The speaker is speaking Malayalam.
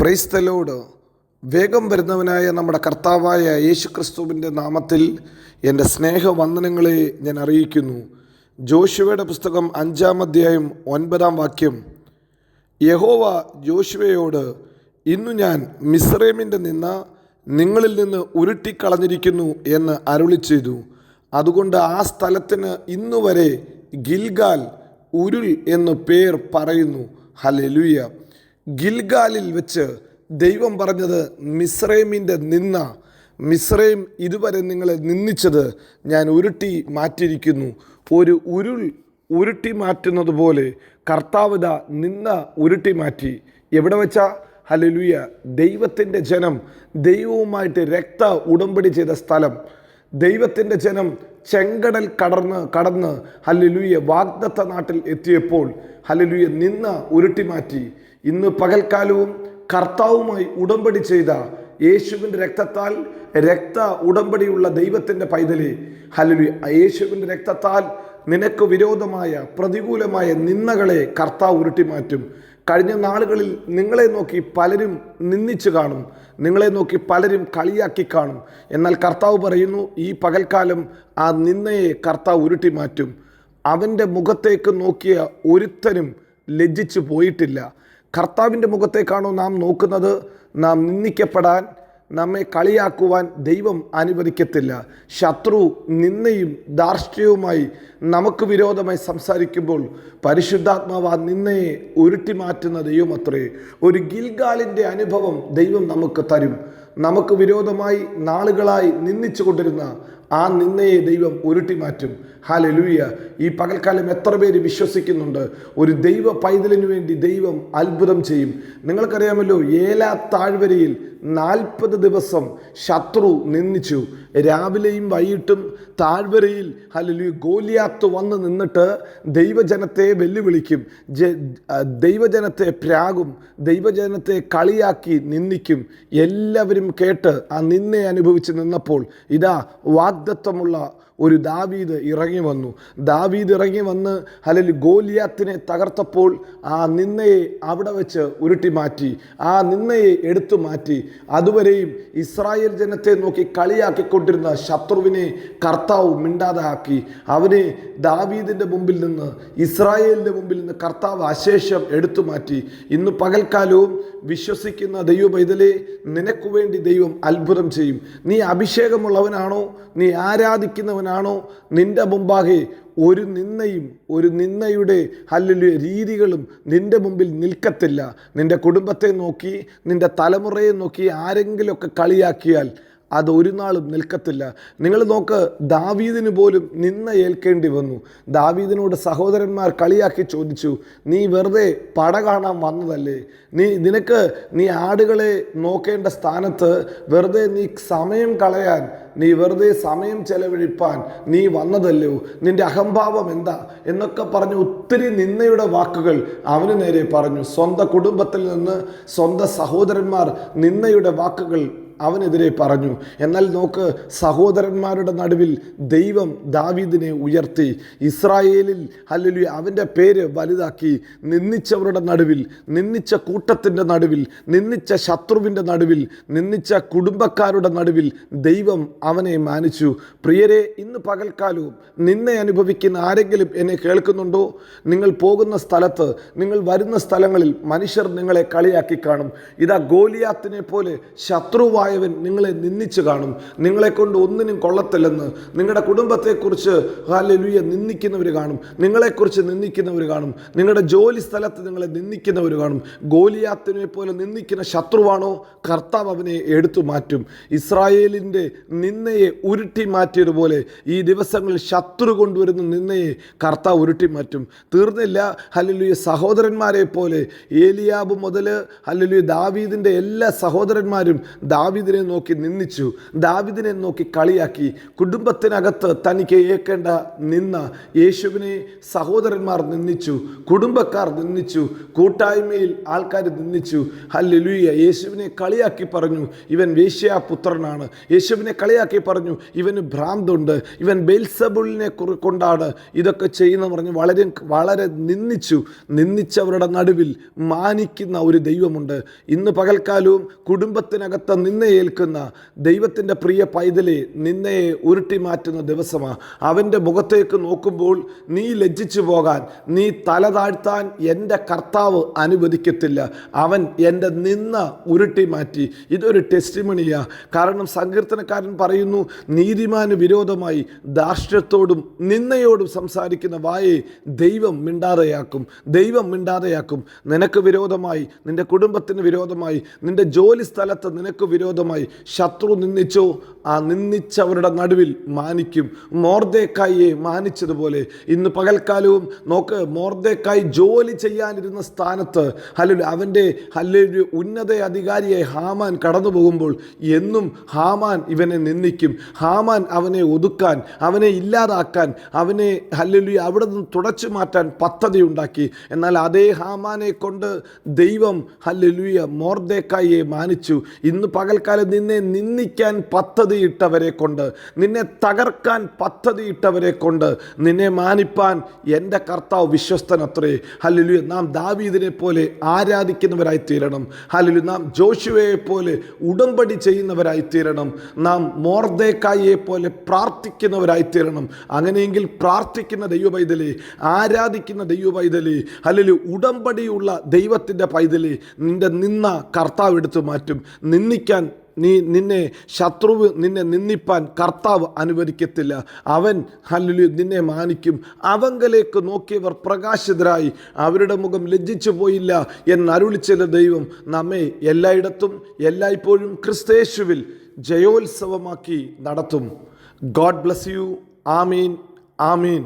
പ്രൈസ്തലോട് വേഗം വരുന്നവനായ നമ്മുടെ കർത്താവായ യേശു ക്രിസ്തുവിന്റെ നാമത്തിൽ എന്റെ സ്നേഹവന്ദനങ്ങളെ ഞാൻ അറിയിക്കുന്നു. ജോഷുവയുടെ പുസ്തകം അഞ്ചാം അധ്യായം ഒൻപതാം വാക്യം. യഹോവ ജോഷുവയോട് ഇന്നു ഞാൻ മിസ്രൈമിന്റെ നിന്ന് നിങ്ങളിൽ നിന്ന് ഉരുട്ടിക്കളഞ്ഞിരിക്കുന്നു എന്ന് അരുളി ചെയ്തു. അതുകൊണ്ട് ആ സ്ഥലത്തിന് ഇന്നുവരെ ഗിൽഗാൽ ഉരുൾ എന്ന് പേർ പറയുന്നു. ഹലെലുയ ഗിൽഗാലിൽ വെച്ച് ദൈവം പറഞ്ഞത് മിസ്രൈമിന്റെ നിന്ന മിസ്രൈം ഇതുവരെ നിങ്ങളെ നിന്ദിച്ചത് ഞാൻ ഉരുട്ടി മാറ്റിയിരിക്കുന്നു. ഒരു ഉരുൾ ഉരുട്ടി മാറ്റുന്നത് പോലെ കർത്താവിത നിന്ന ഉരുട്ടി മാറ്റി. എവിടെ വെച്ചാ? ഹലലുയ ദൈവത്തിന്റെ ജനം ദൈവവുമായിട്ട് രക്ത ഉടമ്പടി ചെയ്ത സ്ഥലം. ദൈവത്തിന്റെ ജനം ചെങ്കടൽ കടന്ന് കടന്ന് ഹലലുയ വാഗ്ദത്ത നാട്ടിൽ എത്തിയപ്പോൾ ഹലലുയ നിന്ന ഉരുട്ടി മാറ്റി. ഇന്ന് പകൽക്കാലവും കർത്താവുമായി ഉടമ്പടി ചെയ്ത യേശുവിന്റെ രക്തത്താൽ രക്ത ഉടമ്പടിയുള്ള ദൈവത്തിന്റെ പൈതലി ഹല്ലുയ യേശുവിന്റെ രക്തത്താൽ നിനക്ക് വിരോധമായ പ്രതികൂലമായ നിന്നകളെ കർത്താവ് ഉരുട്ടി മാറ്റും കഴിഞ്ഞ നാളുകളിൽ നിങ്ങളെ നോക്കി പലരും നിന്ദിച്ചു കാണും നിങ്ങളെ നോക്കി പലരും കളിയാക്കി കാണും. എന്നാൽ കർത്താവ് പറയുന്നു ഈ പകൽക്കാലം ആ നിന്നയെ കർത്താവ് ഉരുട്ടി മാറ്റും അവന്റെ മുഖത്തേക്ക് നോക്കിയ ഒരുത്തനും ലജ്ജിച്ചു പോയിട്ടില്ല. കർത്താവിന്റെ മുഖത്തേക്കാണോ നാം നോക്കുന്നത്? നാം നിന്ദിക്കപ്പെടാൻ നമ്മെ കളിയാക്കുവാൻ ദൈവം അനുവദിക്കത്തില്ല. ശത്രു നിന്നയും ധാർഷ്ട്യവുമായി നമുക്ക് വിരോധമായി സംസാരിക്കുമ്പോൾ പരിശുദ്ധാത്മാവ് ആ നിന്നയെ ഉരുട്ടി മാറ്റുന്ന ദൈവം അത്രേ ഒരു ഗിൽഗാലിന്റെ അനുഭവം ദൈവം നമുക്ക് തരും. നമുക്ക് വിരോധമായി നാളുകളായി നിന്ദിച്ചു കൊണ്ടിരുന്ന ആ നിന്നയെ ദൈവം ഉരുട്ടി മാറ്റും ഹാലലൂയ ഈ പകൽക്കാലം എത്ര പേര് വിശ്വസിക്കുന്നുണ്ട്? ഒരു ദൈവ പൈതലിനു വേണ്ടി ദൈവം അത്ഭുതം ചെയ്യും. നിങ്ങൾക്കറിയാമല്ലോ ഏല താഴ്വരയിൽ നാൽപ്പത് ദിവസം ശത്രു നിന്നിച്ചു. രാവിലെയും വൈകിട്ടും താഴ്വരയിൽ ഹലലു ഗോലിയാത്ത് വന്ന് നിന്നിട്ട് ദൈവജനത്തെ വെല്ലുവിളിക്കും. ദൈവജനത്തെ പ്രാകും ദൈവജനത്തെ കളിയാക്കി നിന്ദിക്കും. എല്ലാവരും കേട്ട് ആ നിന്നെ അനുഭവിച്ച് നിന്നപ്പോൾ ഇതാ വാഗ്ദത്വമുള്ള ഒരു ദാവീദ് ഇറങ്ങി വന്നു. ദാവീദ് ഇറങ്ങി വന്ന് അല്ലെങ്കിൽ ഗോലിയാത്തിനെ തകർത്തപ്പോൾ ആ നിന്നയെ അവിടെ വെച്ച് ഉരുട്ടി മാറ്റി. ആ നിന്നയെ എടുത്തു മാറ്റി. അതുവരെയും ഇസ്രായേൽ ജനത്തെ നോക്കി കളിയാക്കിക്കൊണ്ടിരുന്ന ശത്രുവിനെ കർത്താവ് മിണ്ടാതെ ആക്കി അവനെ ദാവീദിന്റെ മുമ്പിൽ നിന്ന് ഇസ്രായേലിന്റെ മുമ്പിൽ നിന്ന് കർത്താവ് അശേഷം എടുത്തു മാറ്റി. ഇന്ന് പകൽക്കാലവും വിശ്വസിക്കുന്ന ദൈവ പൈതലെ നിനക്കു വേണ്ടി ദൈവം അത്ഭുതം ചെയ്യും. നീ അഭിഷേകമുള്ളവനാണോ? നീ ആരാധിക്കുന്നവനാണോ? നിന്റെ മുമ്പാകെ ഒരു നിന്നയും ഒരു നിന്നയുടെ അല്ലെങ്കിൽ രീതികളും നിന്റെ മുമ്പിൽ നിൽക്കത്തില്ല. നിന്റെ കുടുംബത്തെ നോക്കി നിന്റെ തലമുറയെ നോക്കി ആരെങ്കിലുമൊക്കെ കളിയാക്കിയാൽ അത് ഒരു നാളും നിൽക്കത്തില്ല. നിങ്ങൾ നോക്ക് ദാവീദിന് പോലും നിന്ന ഏൽക്കേണ്ടി വന്നു. ദാവീദിനോട് സഹോദരന്മാർ കളിയാക്കി ചോദിച്ചു നീ വെറുതെ പട കാണാൻ വന്നതല്ലേ? നീ നിനക്ക് നീ ആടുകളെ നോക്കേണ്ട സ്ഥാനത്ത് വെറുതെ നീ സമയം കളയാൻ നീ വെറുതെ സമയം ചെലവഴിപ്പാൻ നീ വന്നതല്ലോ? നിന്റെ അഹംഭാവം എന്താ? എന്നൊക്കെ പറഞ്ഞ് ഒത്തിരി നിന്നയുടെ വാക്കുകൾ അവന് നേരെ പറഞ്ഞു. സ്വന്തം കുടുംബത്തിൽ നിന്ന് സ്വന്തം സഹോദരന്മാർ നിന്നയുടെ വാക്കുകൾ അവനെതിരെ പറഞ്ഞു എന്നാൽ നോക്ക് സഹോദരന്മാരുടെ നടുവിൽ ദൈവം ദാവീദിനെ ഉയർത്തി ഇസ്രായേലിൽ അല്ലെങ്കിൽ അവന്റെ പേര് വലുതാക്കി നിന്ദിച്ചവരുടെ നടുവിൽ നിന്ദിച്ച കൂട്ടത്തിന്റെ നടുവിൽ നിന്ദിച്ച ശത്രുവിന്റെ നടുവിൽ നിന്ദിച്ച കുടുംബക്കാരുടെ നടുവിൽ ദൈവം അവനെ മാനിച്ചു. പ്രിയരെ ഇന്ന് പകൽക്കാലവും നിന്നെ അനുഭവിക്കുന്ന ആരെങ്കിലും എന്നെ കേൾക്കുന്നുണ്ടോ? നിങ്ങൾ പോകുന്ന സ്ഥലത്ത് നിങ്ങൾ വരുന്ന സ്ഥലങ്ങളിൽ മനുഷ്യർ നിങ്ങളെ കളിയാക്കി കാണും. ഇതാ ഗോലിയാത്തിനെ പോലെ ശത്രുവായ ആയവൻ നിങ്ങളെ നിന്ദിച്ചു കാണും നിങ്ങളെ കൊണ്ട് ഒന്നിനും കൊള്ളത്തില്ലെന്ന് നിങ്ങളുടെ കുടുംബത്തെക്കുറിച്ച് ഹാലലുയ നിന്ദിക്കുന്നവർ കാണും നിങ്ങളെക്കുറിച്ച് നിന്ദിക്കുന്നവർ കാണും നിങ്ങളുടെ ജോലി സ്ഥലത്ത് നിങ്ങളെ നിന്ദിക്കുന്നവർ കാണും ഗോലിയാത്തിനെ പോലെ നിന്ദിക്കുന്ന ശത്രുവാണോ കർത്താവ് അവനെ എടുത്തു മാറ്റും ഇസ്രായേലിന്റെ നിന്നയെ ഉരുട്ടി മാറ്റിയതുപോലെ ഈ ദിവസങ്ങളിൽ ശത്രു കൊണ്ടുവരുന്ന നിന്നയെ കർത്താവ് ഉരുട്ടി മാറ്റും തീർന്നില്ല ഹലലുയ സഹോദരന്മാരെ പോലെ ഏലിയാബ് മുതൽ ഹലലുയ ദാവീദിന്റെ എല്ലാ സഹോദരന്മാരും ദാവീ ദാവിദിനെ നോക്കി നിന്ദിച്ചു ദാവിദിനെ നോക്കി കളിയാക്കി. കുടുംബത്തിനകത്ത് തനിക്ക് ഏക്കേണ്ട നിന്ന യേശുവിനെ സഹോദരന്മാർ നിന്ദിച്ചു കുടുംബക്കാർ നിന്ദിച്ചു കൂട്ടായ്മയിൽ ആൾക്കാർ നിന്ദിച്ചു ഹല്ലുലുയ്യ യേശുവിനെ കളിയാക്കി പറഞ്ഞു. ഇവൻ വേശ്യാപുത്രനാണ് യേശുവിനെ കളിയാക്കി പറഞ്ഞു. ഇവന് ഭ്രാന്തുണ്ട്. ഇവൻ ബെൽസബുളിനെ കൊണ്ടാണ് ഇതൊക്കെ ചെയ്യുന്ന പറഞ്ഞ് വളരെ വളരെ നിന്ദിച്ചു നിന്ദിച്ചവരുടെ നടുവിൽ മാനിക്കുന്ന ഒരു ദൈവമുണ്ട്. ഇന്ന് പകൽക്കാലവും കുടുംബത്തിനകത്ത് നിന്നയേൽക്കുന്ന ദൈവത്തിന്റെ പ്രിയ പൈതലെ നിന്നയെ ഉരുട്ടി മാറ്റുന്ന ദിവസമാണ്. അവന്റെ മുഖത്തേക്ക് നോക്കുമ്പോൾ നീ ലജ്ജിച്ചു പോകാൻ നീ തല താഴ്ത്താൻ എന്റെ കർത്താവ് അനുവദിക്കത്തില്ല. അവൻ എന്റെ നിന്ന ഉരുട്ടി മാറ്റി. ഇതൊരു ടെസ്റ്റിമണിയാ കാരണം സങ്കീർത്തനക്കാരൻ പറയുന്നു നീതിമാന് വിരോധമായി ദാർഷ്ട്യത്തോടും നിന്നയോടും സംസാരിക്കുന്ന വായെ ദൈവം മിണ്ടാതെയാക്കും. ദൈവം മിണ്ടാതെയാക്കും. നിനക്ക് വിരോധമായി നിന്റെ കുടുംബത്തിന് വിരോധമായി നിന്റെ ജോലി സ്ഥലത്ത് നിനക്ക് വിരോധമായി ശത്രു നിന്ദിച്ചോ. ആ നിന്ദിച്ചവരുടെ നടുവിൽ മാനിക്കും. മോർദേക്കായിയെ മാനിച്ചതുപോലെ ഇന്ന് പകൽക്കാലവും നോക്ക് മോർദേക്കായി ജോലി ചെയ്യാനിരുന്ന സ്ഥാനത്ത് അല്ലെങ്കിൽ അവന്റെ അല്ലെങ്കിൽ ഉന്നത അധികാരിയെ ഹാമാൻ കടന്നു പോകുമ്പോൾ എന്നും ഹാമാൻ ഇവനെ നിന്ദിക്കും. ഹാമാൻ അവനെ ഒതുക്കാൻ അവനെ ഇല്ലാതാക്കാൻ അവനെ ഹല്ലുലി അവിടെ നിന്ന് തുടച്ചു മാറ്റാൻ പദ്ധതി ഉണ്ടാക്കി എന്നാൽ അതേ ഹാമാനെ കൊണ്ട് ദൈവം ഹല്ലുലിയ മോർദേക്കായിയെ മാനിച്ചു. ഇന്ന് പകൽക്കാലം നിന്നെ നിന്ദിക്കാൻ പദ്ധതിയിട്ടവരെ കൊണ്ട് നിന്നെ തകർക്കാൻ പദ്ധതിയിട്ടവരെ കൊണ്ട് നിന്നെ മാനിപ്പാൻ എന്റെ കർത്താവ് വിശ്വസ്തനത്രേ. ഹല്ലുലു നാം ദാവീദിനെ പോലെ ആരാധിക്കുന്നവരായി തീരണം ഹല്ലുലു നാം ജോഷുവയെ പോലെ ഉടമ്പടി ചെയ്യുന്നവരായി തീരണം നാം മോർദേക്കായെ പോലെ പ്രാർത്ഥിക്കുന്നവരായി തീരണം അങ്ങനെയെങ്കിൽ പ്രാർത്ഥിക്കുന്ന ദൈവ പൈതലി ആരാധിക്കുന്ന ദൈവ പൈതലി ഉടമ്പടിയുള്ള ദൈവത്തിന്റെ പൈതലി നിന്റെ നിന്ന കർത്താവ് എടുത്തു മാറ്റും. നിന്ദിക്കാൻ നീ നിന്നെ ശത്രുവ് നിന്നെ നിന്ദിപ്പാൻ കർത്താവ് അനുവദിക്കത്തില്ല. അവൻ ഹല്ലുലു നിന്നെ മാനിക്കും. അവങ്കലേക്ക് നോക്കിയവർ പ്രകാശിതരായി. അവരുടെ മുഖം ലജ്ജിച്ചു പോയില്ല എന്നരുളിച്ചില്ല ദൈവം നമ്മെ എല്ലായിടത്തും എല്ലായ്പ്പോഴും ക്രിസ്തേശുവിൽ ജയോത്സവമാക്കി നടത്തും. God bless you. Amin. Amin.